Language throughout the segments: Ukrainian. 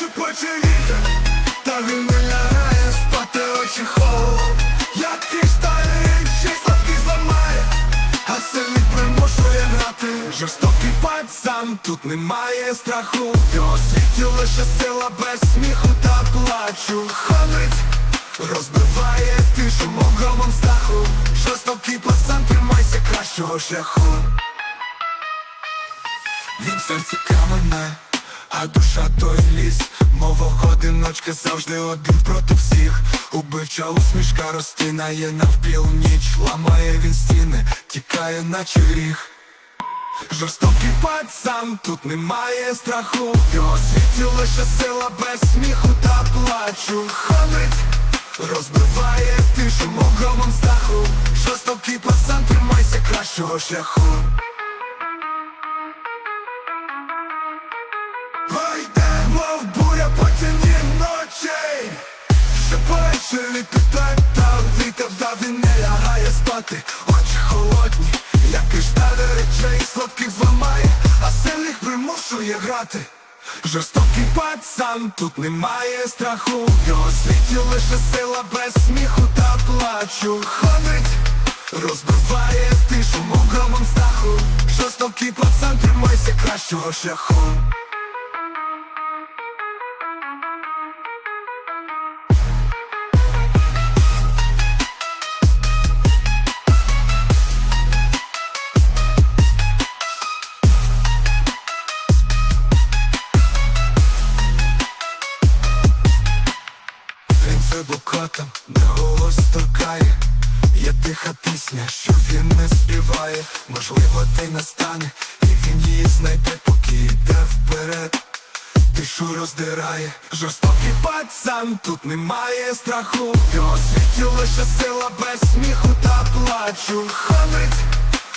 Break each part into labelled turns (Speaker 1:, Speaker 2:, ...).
Speaker 1: шепоче вітер, та він лягає спати очі холод Який шталін, ще слабкий зламає, а сильний примушує грати. Жорстокий пацан, тут немає страху. В лише сила без сміху та плачу. Ходить, розбиває тишу мого страху. Жорстокий пацан, тримайся кращого шляху. Він в серці камене, а душа той ліс Мова одиночка завжди один проти всіх. Убивча усмішка розтинає навпіл ніч. Ламає він стіни, тікає наче гріх. Жорстокий пацан, тут немає страху. Його світі лише сила без сміху та плачу. Ходить, розбиває тишу мого страху. Жорстокий пацан, тримайся кращого шляху Шепоче літає та вітер, да він не лягає спати. Очі холодні, як кришталі речей Сладких зламає, а сильних примушує грати. Жорстокий пацан, тут немає страху. В його світі лише сила без сміху та плачу. Ходить, розбиває тишу мокромом страху. Жорстокий пацан, тримайся кращого шляху Букотом, де голос торкає. Є тиха пісня, що він не співає. Можливо, день настане, і він її знайде, поки йде вперед. Тишу роздирає. Жорстокий пацан, тут немає страху. Його лише сила без сміху та плачу. Ходить,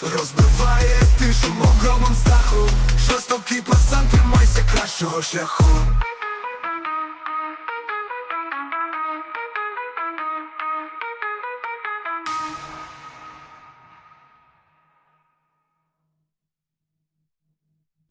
Speaker 1: розбиває тишу мокромом страху. Жорстокий пацан, тримайся кращого шляху